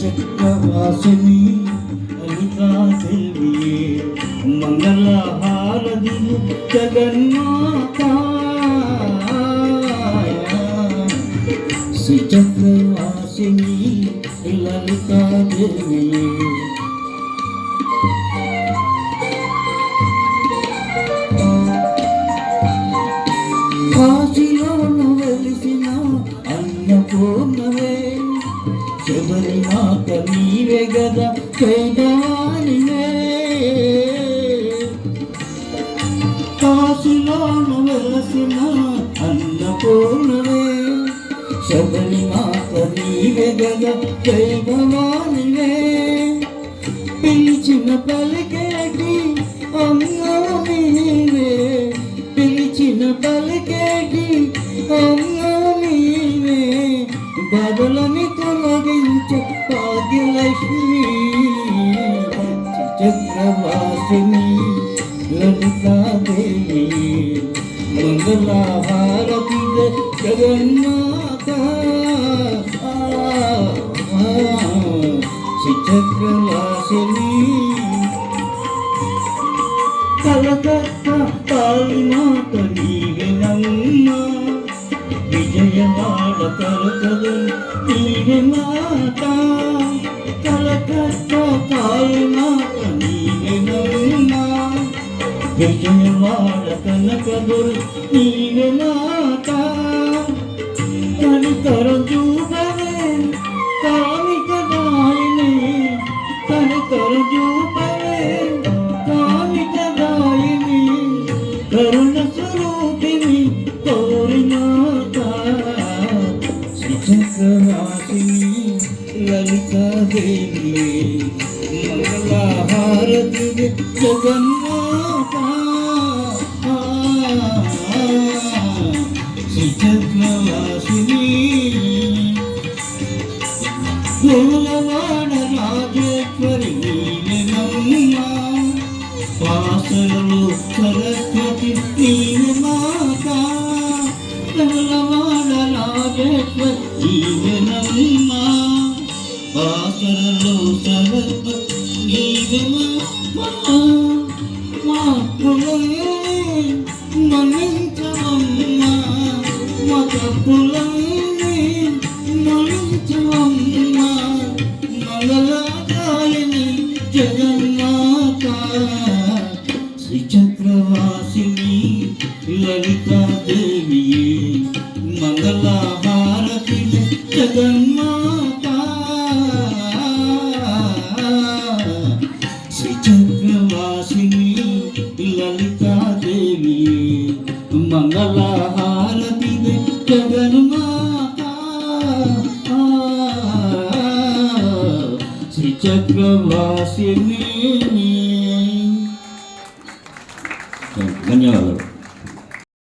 చక్రవాసుని అనితా సెల్వి మంగళహారది జగన్మాత. శ్రీ చక్రవాసిని లలితాదేవి నీవే గద చైదానివే వెలసిన అన్నపూర్ణవే శబరి మాత నీవే గద చైదవానివే పిలిచిన పలికేటి అమ్మ నీవే పిలిచిన పలికేటి అమ్మ చక్రవాసిని లలితాదేవి మంగళహారతి జగన్మాత ఆ, ఆ, శ్రీచక్రవాసిని కలకత్తా కాళీమాత నీవెనమ్మ విజయవాడ కలకలు నీవె మాత కలకత్తా విజయవాడ కనకలు నీవె మాత కనికరం చూపవే కామిక దాయిని. కనికరం చూపవే కామిక దాయిని. కరుణ స్వరూపిణి కోరినాత శ్రీచక్రవాసిని లలితాదేవి మంగళహారతి జగన్మాత सरस्वती तीन माता कमलवान राजेश्वरी नम्मा पासरलो सरस्वती माता మా కులమే మన్నించవమ్మా మా తప్పులన్నీ మన్నించవమ్మా మంగళాకాయని జగన్మాత శ్రీచక్రవాసిని లలితాదేవి మంగళా మంగళహారతి జగను శ్రీ చక్రవాసిని. ధన్యవాదాలు.